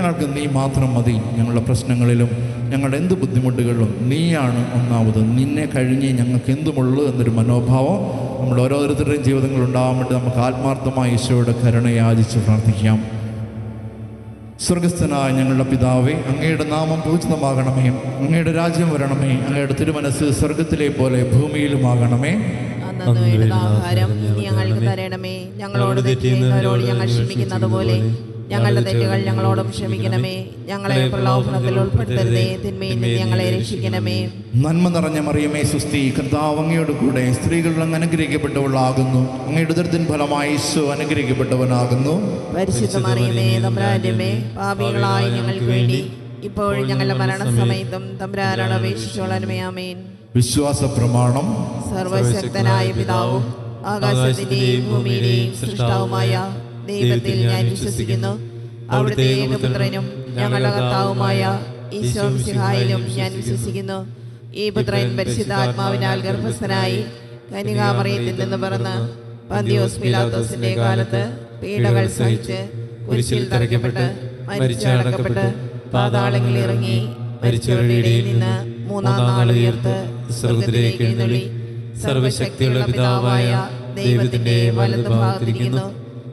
ഞങ്ങൾക്ക് നീ മാത്രം മതി. ഞങ്ങളുടെ പ്രശ്നങ്ങളിലും ഞങ്ങളുടെ എന്ത് ബുദ്ധിമുട്ടുകളിലും നീയാണ് ഒന്നാമത്. നിന്നെ കഴിഞ്ഞ് ഞങ്ങൾക്ക് എന്തുമുള്ളൂ എന്നൊരു മനോഭാവം നമ്മൾ ഓരോരുത്തരുടെയും ജീവിതങ്ങൾ ഉണ്ടാകാൻ വേണ്ടി നമുക്ക് ആത്മാർത്ഥമായി ഈശോയുടെ കരുണയാചിച്ച് പ്രാർത്ഥിക്കാം. സ്വർഗസ്ഥനായ ഞങ്ങളുടെ പിതാവേ അങ്ങയുടെ നാമം പൂജിതമാകണമേ. അങ്ങയുടെ രാജ്യം വരണമേ. അങ്ങയുടെ തിരുമനസ് സ്വർഗത്തിലെ പോലെ ഭൂമിയിലുമാകണമേ. ഞങ്ങൾക്ക് ഞങ്ങളോട് ഞങ്ങൾ ക്ഷമിക്കുന്നത് പോലെ ഞങ്ങളുടെ തെറ്റുകൾ ഞങ്ങളോടും ക്ഷമിക്കണമേ. ഞങ്ങളെ പ്രലോഭനത്തിൽ ഉൾപ്പെടുത്തരുതേ. തിന്മയിൽ നിന്ന് ഞങ്ങളെ രക്ഷിക്കണമേ. നന്മ നിറഞ്ഞ മറിയമേ സുസ്തി കർത്താവ് അങ്ങയുടെ കൂടെ സ്ത്രീകളിൽ അങ്ങ് അനുഗ്രഹിക്കപ്പെട്ടവളാകുന്നു. അങ്ങയുടെ ഉദരത്തിൻ ഫലമായി ഈശോ അനുഗ്രഹിക്കപ്പെട്ടവനാകുന്നു. പരിശുദ്ധ മറിയമേ തമ്പ്രാന്റമേ പാപികളായ ഞങ്ങൾക്ക് വേണ്ടി ഇപ്പോഴും ഞങ്ങളുടെ മരണസമയത്തും സമയത്തും അപേക്ഷിച്ചോളനമേ ആമേൻ. വിശ്വാസ പ്രമാണം സർവശക്തനായ പിതാവും ആകാശത്തിന്റെയും ഭൂമിയുടെയും സൃഷ്ടാവുമായ ദൈവത്തിൽ ഞാൻ വിശ്വസിക്കുന്നു. അവിടുത്തെ ഏകപുത്രനും ഞങ്ങളുടെ കർത്താവുമായ ഈശോ സിഹായിലും ഞാൻ വിശ്വസിക്കുന്നു. ഈ പുത്രൻ പരിശുദ്ധാത്മാവിനാൽ ഗർഭസ്ഥനായി കനികാമറിയത്തിൽ നിന്ന് പിറന്ന് പന്തിയോസ് പിലാത്തോസിന്റെ കാലത്ത് പീഡകൾ സഹിച്ച് കുരിശിൽ തറയ്ക്കപ്പെട്ട് മരിച്ചടക്കപ്പെട്ട് പാതാളങ്ങളിൽ ഇറങ്ങി മരിച്ചവരുടെ ഇടയിൽ നിന്ന് മൂന്നാം നാൾ ഉയർത്ത് സ്വർഗത്തിലേക്ക് എഴുന്നള്ളി. സർവശക്തിയുള്ള പിതാവായ ദൈവത്തിന്റെ വലതുഭാഗത്തിരിക്കുന്നു.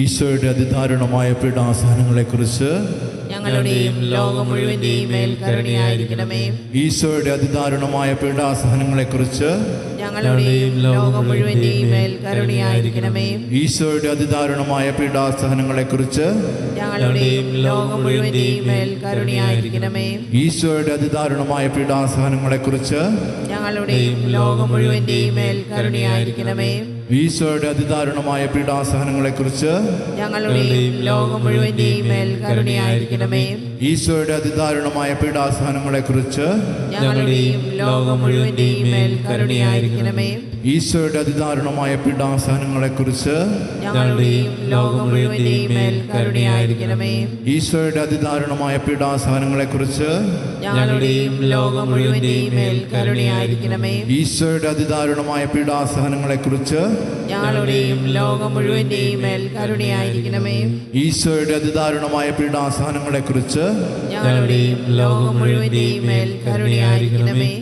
ഈശോയുടെ അതിദാരുണമായ പീഡാസഹനങ്ങളെക്കുറിച്ച് ഞങ്ങളുടെയും ലോകം മുഴുവന്റെയും മേൽ കരുണയായിരിക്കണമേ. ഈശോയുടെ അതിദാരുണമായ പീഡാസഹനങ്ങളെക്കുറിച്ച് ഞങ്ങളുടെയും ലോകം മുഴുവന്റെയും മേൽ കരുണയായിരിക്കണമേ. ഈശോയുടെ അതിദാരുണമായ പീഡാസഹനങ്ങളെക്കുറിച്ച് ഞങ്ങളുടെയും ലോകം മുഴുവന്റെയും മേൽ കരുണയായിരിക്കണമേ. ഈശോയുടെ അതിദാരുണമായ പീഡാസഹനങ്ങളെക്കുറിച്ച് ഞങ്ങളുടെയും ലോകം മുഴുവന്റെയും മേൽ കരുണയായിരിക്കണമേ. ഈശോയുടെ അതിദാരുണമായ പീഡാസഹനങ്ങളെക്കുറിച്ച് ഞങ്ങളുടെയും ലോകം മുഴുവന്റെയും മേൽ കരുണയായിരിക്കണമേ. ഈശോയുടെ അതിദാരുണമായ പീഡാസഹനങ്ങളെക്കുറിച്ച് ഞങ്ങളുടെയും ലോകം മുഴുവന്റെയും മേൽ കരുണയായിരിക്കണമേ. ഈശോയുടെ അതിദാരുണമായ പീഡാസഹനങ്ങളെക്കുറിച്ച് കുറിച്ച് ലോകം മുഴുവന്റെയും കരുണയായിരിക്കണമേ. ഈശോയുടെ അതിദാരുണമായ പീഡാസഹനങ്ങളെക്കുറിച്ച് കുറിച്ച് ലോകം മുഴുവന്റെയും കരുണയായിരിക്കണമേ. ഈശോയുടെ അതിദാരുണമായ പീഡാസഹനങ്ങളെക്കുറിച്ച് കുറിച്ച് ലോകം മുഴുവന്റെയും കരുണയായിരിക്കണമേ. ഈശോയുടെ അതിദാരുണമായ പീഡാസഹനങ്ങളെക്കുറിച്ച് കുറിച്ച് ലോകം മുഴുവന്റെയും മേൽ കരുണയായിരിക്കണമേ.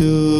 to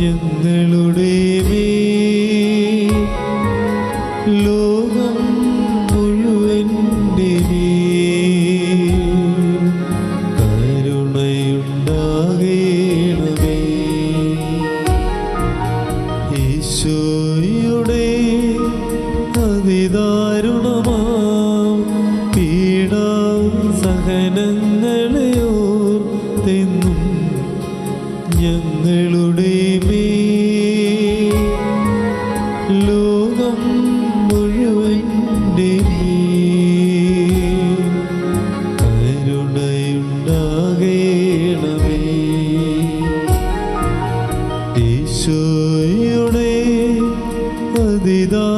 ഞങ്ങളുടെ മേ 기다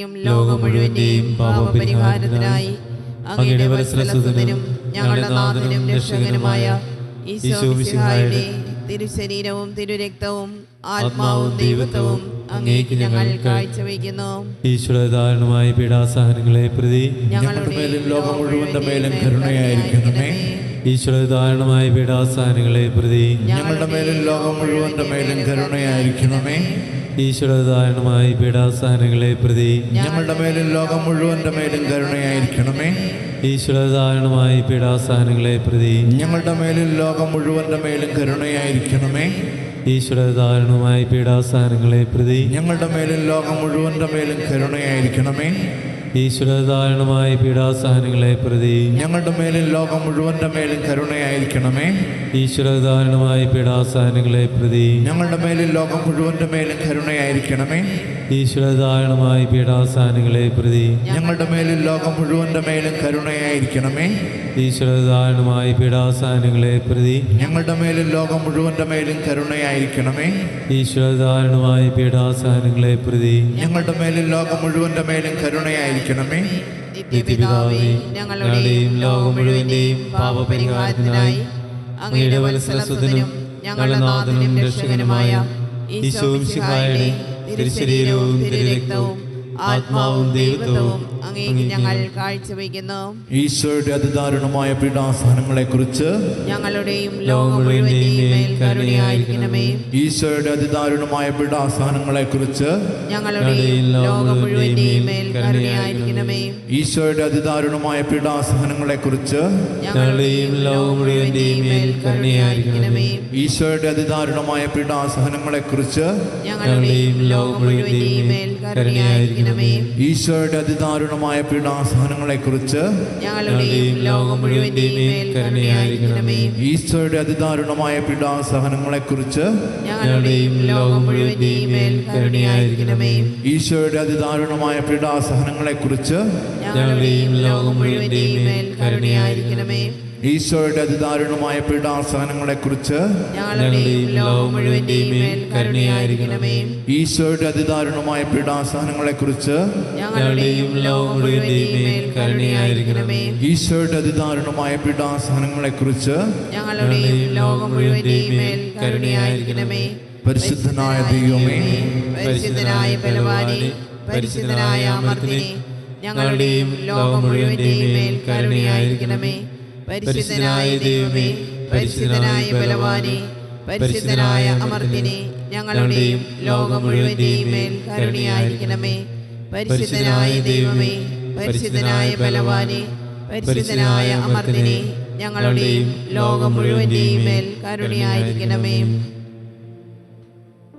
ഞങ്ങളുടെയും ലോകം മുഴുവന്റെയും പാപപരിഹാരത്തിനായി അങ്ങയുടെ വത്സരസുതനും ഞങ്ങളുടെ നാഥനും രക്ഷകനുമായ ഈശോമിശിഹായുടെ തിരുശരീരവും തിരുരക്തവും ആത്മാവും ദൈവത്വവും അങ്ങേക്ക് ഞങ്ങൾ കാഴ്ചവെക്കുന്നു ഈശ്വര ദാരുണമായ പീഡാസഹനങ്ങളെ പ്രതി ഞങ്ങളുടെ മേലും ലോകം മുഴുവന്റെ മേലും കരുണയായിരിക്കണമേ. ഈശ്വര ദാരുണമായ പീഡാസഹനങ്ങളെ പ്രതി ഞങ്ങളുടെ മേലും ലോകം മുഴുവന്റെ മേലും കരുണയായിരിക്കണമേ. ഈശ്വരധാരണമായ പീഡാസഹനങ്ങളെ പ്രതി ഞങ്ങളുടെ മേലും ലോകം മുഴുവന്റെ മേലും കരുണയായിരിക്കണമേ. ഈശ്വരധാരണമായ പീഡാസഹനങ്ങളെ പ്രതി ഞങ്ങളുടെ മേലും ലോകം മുഴുവന്റെ മേലും കരുണയായിരിക്കണമേ. ഈശ്വരധാരണമായ പീഡാസ്ഥാനങ്ങളെ പ്രതി ഞങ്ങളുടെ മേലും ലോകം മുഴുവന്റെ മേലും കരുണയായിരിക്കണമേ. ഈശ്വരധാരണമായ പീഡാസ്ഥാനങ്ങളെ പ്രതി ഞങ്ങളുടെ മേലും ലോകം മുഴുവന്റെ മേലും കരുണയായിരിക്കണമേ. ഈശ്വരധാരണമായ പീഡാസ്ഥാനങ്ങളെ പ്രതി ഞങ്ങളുടെ മേലും ലോകം മുഴുവന്റെ മേലും കരുണയായിരിക്കണമേ. ഈശ്വരധാരണമായ പീഡാസ്ഥാനങ്ങളെ പ്രതി ഞങ്ങളുടെ മേലും ലോകം മുഴുവന്റെ മേലും കരുണയായിരിക്കണമേ. ഈശ്വരധാരണമായ പീഡാസ്ഥാനങ്ങളെ പ്രതി ഞങ്ങളുടെ മേലും ലോകം മുഴുവന്റെ മേലും കരുണയായിരിക്കണമേ ഈശ്വരധാരണമായ പീഡാസഹനങ്ങളെ പ്രതി ഞങ്ങളുടെ മേലും ലോകം മുഴുവന്റെ മേലും കരുണയായിരിക്കണമേ. നിത്യപിതാവേ ഞങ്ങളുടെയും ലോകം മുഴുവന്റെയും പാപപരിഹാരത്തിനായി അങ്ങയുടെ വത്സലസുതനും ഞങ്ങളുടെ നാഥനും രക്ഷകനുമായ ഈശോ മിശിഹായുടെ തിരുശരീരവും തിരുരക്തവും ആത്മാവും ദൈവത്വവും അങ്ങേക്ക് ഞങ്ങൾ കാഴ്ചവെക്കുന്നു ഈശോയുടെ അതിദാരുണമായ പീഡാസഹനങ്ങളെ കുറിച്ച് ഞങ്ങളുടെയും കരുണയായിരിക്കണമേ. ഈശോയുടെ അതിദാരുണമായ പീഡാസഹനങ്ങളെ കുറിച്ച് ഞങ്ങളുടെയും ലോകം മുഴുവന്റെയും മേൽ കരുണയായിരിക്കണമേ. ഈശോയുടെ അതിദാരുണമായ പീഡാസഹനങ്ങളെ കുറിച്ച് ഞങ്ങളുടെയും ലോകം മുഴുവന്റെയും മേൽ കരുണയായിരിക്കണമേ. ഈശോയുടെ അതിദാരുണമായ പീഡാസഹനങ്ങളെ കുറിച്ച് ഞങ്ങളുടെയും ലോകം മുഴുവന്റെയും മേൽ കരുണയായിരിക്കണമേ. ഈശോയുടെ അതിദാരുണമായ പീഡാസഹനങ്ങളെ കുറിച്ച് ഞങ്ങളുടെയും ലോകം കരുണയായിരിക്കണമേ. ഈശോയുടെ അതിദാരുണമായ പീഡാസഹനങ്ങളെ കുറിച്ച് ഞങ്ങളുടെയും ലോകം മുഴുവന്റെയും കരുണയായിരിക്കണമേ. ഈശോയുടെ അതിദാരുണമായ പീഡാസഹനങ്ങളെ കുറിച്ച് ഞങ്ങളുടെയും ലോകം മുഴുവന്റെയും കരുണയായിരിക്കണമേ. ഈശോയുടെ അതിദാരുണമായ പീഡാസഹനങ്ങളെ കുറിച്ച് ഞങ്ങളുടെയും ലോകം മുഴുവന്റെയും കരുണയായിരിക്കണമേ. ഈശോയുടെ അതിദാരുണമായ പീഡാസഹനങ്ങളെ കുറിച്ച് ഞങ്ങളുടെയും ലോകം മുഴുവന്റെയും കരുണയായിരിക്കണമേ. ഈശോയുടെ അതിദാരുണമായ പീഡാസഹനങ്ങളെ കുറിച്ച് ഞങ്ങളുടെയും ലോകം മുഴുവന്റെയും കരുണയായിരിക്കണമേ. പരിശുദ്ധനായ ദൈവമേ. പരിശുദ്ധനായ ബലവാനെ. പരിശുദ്ധനായ അമർത്തിനെ. ഞങ്ങളുടെയും ലോകം മുഴുവന്റെയും മേൽ കരുണയായിരിക്കണമേ. പരിശുദ്ധനായ ദൈവമേ പരിശുദ്ധനായ ബലവാനെ പരിശുദ്ധനായ അമർത്തിനെ ഞങ്ങളുടെയും ലോകം മുഴുവന്റെയും മേൽ കരുണയായിരിക്കണമേ. പരിശുദ്ധനായ ദൈവമേ പരിശുദ്ധനായ ബലവാനെ പരിശുദ്ധനായ അമർത്തിനെ ഞങ്ങളുടെയും ലോകം മുഴുവന്റെയും മേൽ കരുണയായിരിക്കണമേ.